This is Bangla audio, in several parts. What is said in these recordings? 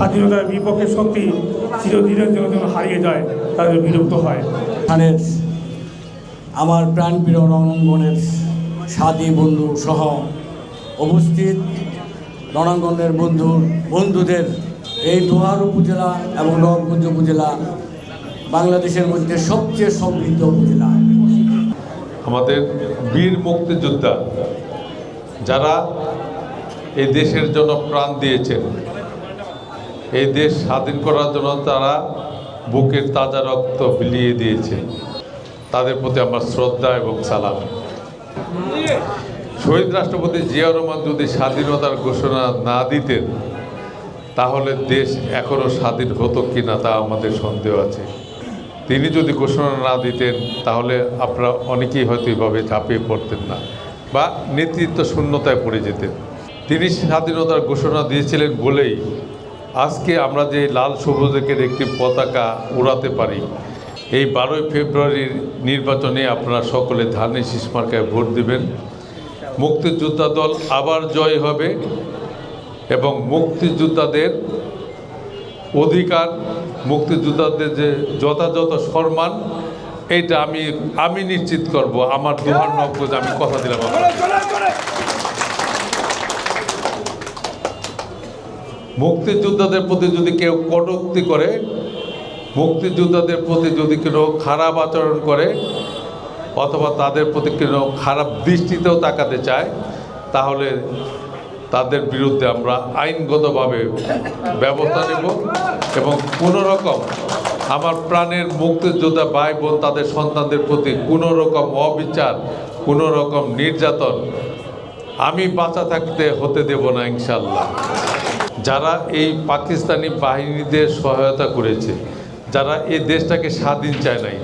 স্বাধীনতার বিপক্ষের শক্তি চিরদিনের জন্য যেন হারিয়ে যায় তাদের বিলুপ্ত হয়। স্থানের আমার প্রাণপ্রিয় রণাঙ্গনের সাথী বন্ধু সহ উপস্থিত রণাঙ্গনের বন্ধু বন্ধুদের এই দোহার উপজেলা এবং নবগঞ্জ উপজেলা বাংলাদেশের মধ্যে সবচেয়ে সমৃদ্ধ উপজেলা। আমাদের বীর মুক্তিযোদ্ধা যারা এই দেশের জন্য প্রাণ দিয়েছেন এই দেশ স্বাধীন করার জন্য তারা বুকের তাজা রক্ত বিলিয়ে দিয়েছে। তাদের প্রতি আমার শ্রদ্ধা এবং সালাম। শহীদ রাষ্ট্রপতি জিয়া রহমান যদি স্বাধীনতার ঘোষণা না দিতেন, তাহলে দেশ এখনও স্বাধীন হতো কি না তা আমাদের সন্দেহ আছে। তিনি যদি ঘোষণা না দিতেন, তাহলে আপনারা অনেকেই হয়তো এভাবে ঝাঁপিয়ে পড়তেন না বা নেতৃত্ব শূন্যতায় পড়ে যেতেন। তিনি স্বাধীনতার ঘোষণা দিয়েছিলেন বলেই আজকে আমরা যে লাল সবুজের একটি পতাকা উড়াতে পারি, এই বারোই ফেব্রুয়ারির নির্বাচনে আপনারা সকলে ধানের শীষ মার্কায় ভোট দিবেন। মুক্তিযোদ্ধা দল আবার জয় হবে এবং মুক্তিযোদ্ধাদের অধিকার, মুক্তিযোদ্ধাদের যে যথাযথ সম্মান, এইটা আমি আমি নিশ্চিত করব। আমার দুহার নব্বজ আমি কথা দিলাম মুক্তিযোদ্ধাদের প্রতি যদি কেউ কটূক্তি করে, মুক্তিযোদ্ধাদের প্রতি যদি কেউ খারাপ আচরণ করে, অথবা তাদের প্রতি কেউ খারাপ দৃষ্টিতেও তাকাতে চায়, তাহলে তাদের বিরুদ্ধে আমরা আইনগতভাবে ব্যবস্থা নেব এবং কোনো রকম আমার প্রাণের মুক্তিযোদ্ধা ভাই বোন তাদের সন্তানদের প্রতি কোনো রকম অবিচার কোনো রকম নির্যাতন আমি বাঁচা থাকতে হতে দেব না ইনশাল্লাহ যারা এই পাকিস্তানি বাহিনীদের সহায়তা করেছে, যারা এই দেশটাকে স্বাধীন চায় নাই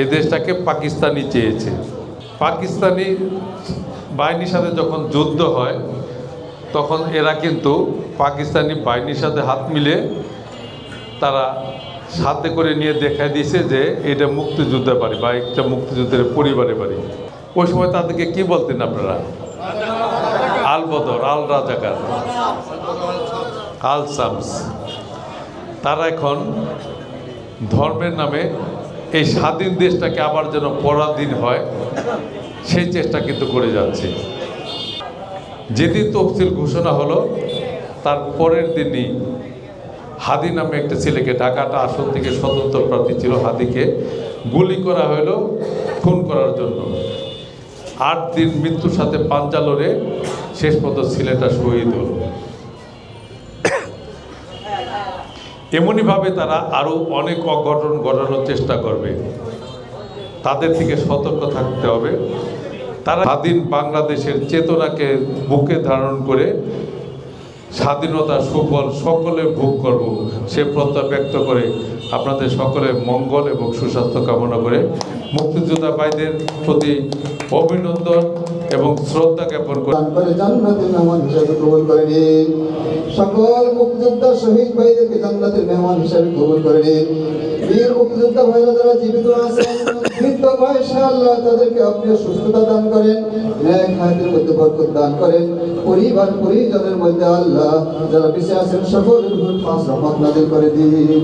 এই দেশটাকে পাকিস্তানি চেয়েছে। পাকিস্তানি বাহিনীর সাথে যখন যুদ্ধ হয়, তখন এরা কিন্তু পাকিস্তানি বাহিনীর সাথে হাত মিলে তারা সাথে করে নিয়ে দেখা দিয়েছে যে এটা মুক্তিযুদ্ধের বাড়ি বা একটা মুক্তিযুদ্ধের পরিবারের বাড়ি। ওই সময় তাদেরকে কি বলতেন আপনারা? আল বদর, আল রাজাকার, আল সামস তারা এখন ধর্মের নামে এই স্বাধীন দেশটাকে আবার যেন পরাধীন হয়, সেই চেষ্টা কিন্তু করে যাচ্ছে। যেদিন তফসিল ঘোষণা হলো, তার পরের দিনই হাদি নামে একটা ছেলেকে ঢাকাটা আসন থেকে স্বতন্ত্র প্রার্থী ছিল হাদিকে গুলি করা হলো, খুন করার জন্য। আট দিন মৃত্যুর সাথে পাঞ্জা শেষ পর্যন্ত ছেলেটা শহীদ হল এমনইভাবে তারা আরও অনেক অঘটন ঘটানোর চেষ্টা করবে। তাদের থেকে সতর্ক থাকতে হবে। তারা স্বাধীন বাংলাদেশের চেতনাকে বুকে ধারণ করে স্বাধীনতা সুফল সকলে ভোগ করব সে প্রত্যয় ব্যক্ত করে আপনাদের সকলের মঙ্গল এবং সুস্বাস্থ্য কামনা করে মুক্তিযোদ্ধা ভাইদের প্রতি অভিনন্দন এবং শ্রদ্ধা জ্ঞাপন করে সকল মুক্তিযোদ্ধা শহীদ ভাইদেরকে জান্নাতের মেহমান হিসেবে কবুল করে নিন। বীর মুক্তিযোদ্ধা ভাইরা যারা জীবিত আছেন, বৃদ্ধ বয়সে আল্লাহ তাদেরকে আপনি সুস্থতা দান করেন ন্যায় খাতের মধ্যে বরকত দান করেন। পরিবার, পরিজনের মধ্যে আল্লাহ যারা বেঁচে আছেন, সকলের পাঁচ রহমত নাজিল করে দিন।